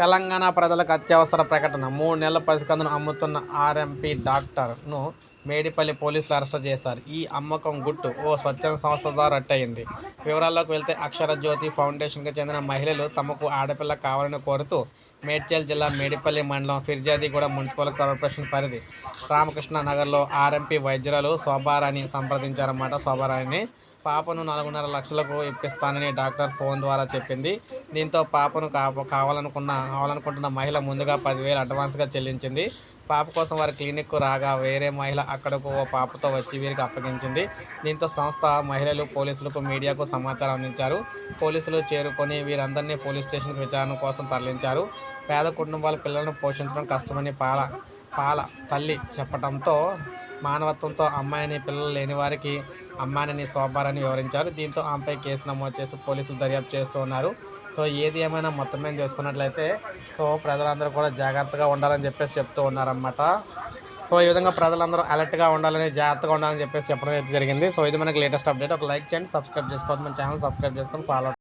తెలంగాణ ప్రజలకు అత్యవసర ప్రకటన. మూడు నెలల పసికందును అమ్ముతున్న ఆర్ఎంపీ డాక్టర్ను మేడిపల్లి పోలీసులు అరెస్ట్ చేశారు. ఈ అమ్మకం గుట్టు ఓ స్వచ్ఛంద సంస్థ ద్వారా రట్టయింది. వివరాల్లోకి వెళ్తే అక్షర జ్యోతి ఫౌండేషన్కి చెందిన మహిళలు తమకు ఆడపిల్ల కావాలని కోరుతూ మేడ్చల్ జిల్లా మేడిపల్లి మండలం ఫిర్జాదిగూడ మున్సిపల్ కార్పొరేషన్ పరిధి. రామకృష్ణ నగర్లో ఆర్ఎంపీ వైద్యురాలు శోభారాణి సంప్రదించారన్నమాట. శోభారాణిని పాపను నాలుగున్నర లక్షలకు ఇప్పిస్తానని డాక్టర్ ఫోన్ ద్వారా చెప్పింది. దీంతో పాపను కాప కావాలనుకున్న కావాలనుకుంటున్న మహిళ ముందుగా పదివేలు అడ్వాన్స్గా చెల్లించింది. పాప కోసం వారి క్లినిక్కు రాగా వేరే మహిళ అక్కడకు ఓ పాపతో వచ్చి వీరికి అప్పగించింది. దీంతో సంస్థ మహిళలు పోలీసులకు మీడియాకు సమాచారం అందించారు. పోలీసులు చేరుకొని వీరందరినీ పోలీస్ స్టేషన్కి విచారణ కోసం తరలించారు. పేద కుటుంబాల పిల్లలను పోషించడం కష్టమని పాల పాల తల్లి చెప్పడంతో మానవత్వంతో అమ్మాయిని పిల్లలు లేని వారికి అమ్మాయిని శోభారని వివరించారు. దీంతో ఆమెపై కేసు నమోదు చేసి పోలీసులు దర్యాప్తు చేస్తూ ఉన్నారు. సో ఏది ఏమైనా మొత్తం మీద చూసుకున్నట్లయితే సో ప్రజలందరూ కూడా జాగ్రత్తగా ఉండాలని చెప్పేసి చెప్తూ ఉన్నారన్నమాట. సో ఈ విధంగా ప్రజలందరూ అలర్ట్గా ఉండాలని జాగ్రత్తగా ఉండాలని చెప్పేసి చెప్పడం అయితే జరిగింది. సో ఇది మనకి లేటెస్ట్ అప్డేట్. ఒక లైక్ చేయండి సబ్స్క్రైబ్ చేసుకోవద్దు. మన ఛానల్ సబ్స్క్రైబ్ చేసుకొని ఫాలో